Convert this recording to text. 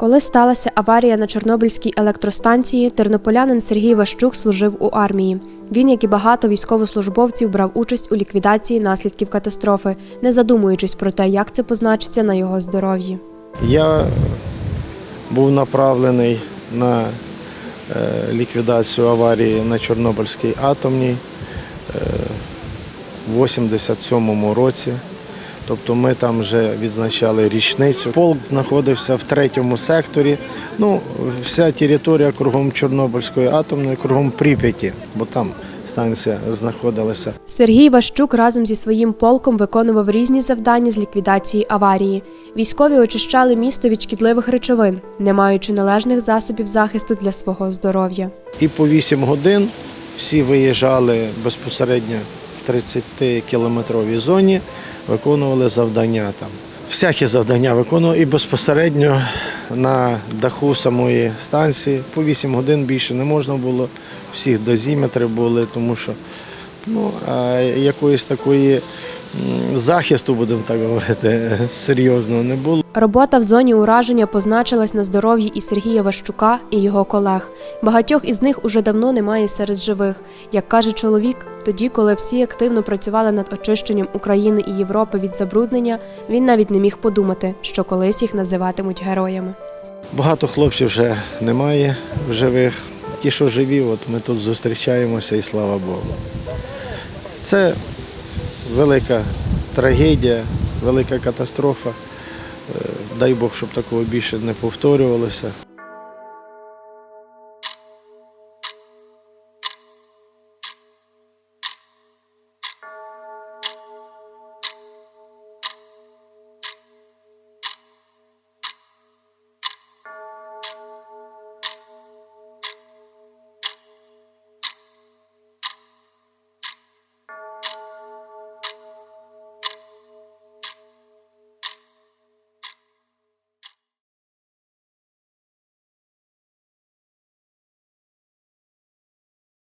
Коли сталася аварія на Чорнобильській електростанції, тернополянин Сергій Ващук служив у армії. Він, як і багато військовослужбовців, брав участь у ліквідації наслідків катастрофи, не задумуючись про те, як це позначиться на його здоров'ї. Я був направлений на е, ліквідацію аварії на Чорнобильській атомній е, в 87-му році. Тобто ми там вже відзначали річницю. Полк знаходився в третьому секторі. Ну, вся територія кругом Чорнобильської атомної, кругом Прип'яті, бо там станція знаходилася. Сергій Ващук разом зі своїм полком виконував різні завдання з ліквідації аварії. Військові очищали місто від шкідливих речовин, не маючи належних засобів захисту для свого здоров'я. І по 8 годин всі виїжджали безпосередньо 30-кілометровій зоні, виконували завдання там. Всякі завдання виконували і безпосередньо на даху самої станції. По 8 годин більше не можна було, всіх дозіметри були, тому що ну, а якоїсь такої захисту, будемо так говорити, серйозного не було. Робота в зоні ураження позначилась на здоров'ї і Сергія Ващука, і його колег. Багатьох із них уже давно немає серед живих. Як каже чоловік, тоді, коли всі активно працювали над очищенням України і Європи від забруднення, він навіть не міг подумати, що колись їх називатимуть героями. Багато хлопців вже немає в живих. Ті, що живі, от ми тут зустрічаємося і слава Богу. Це велика трагедія, велика катастрофа. Е, Дай Бог, щоб такого більше не повторювалося.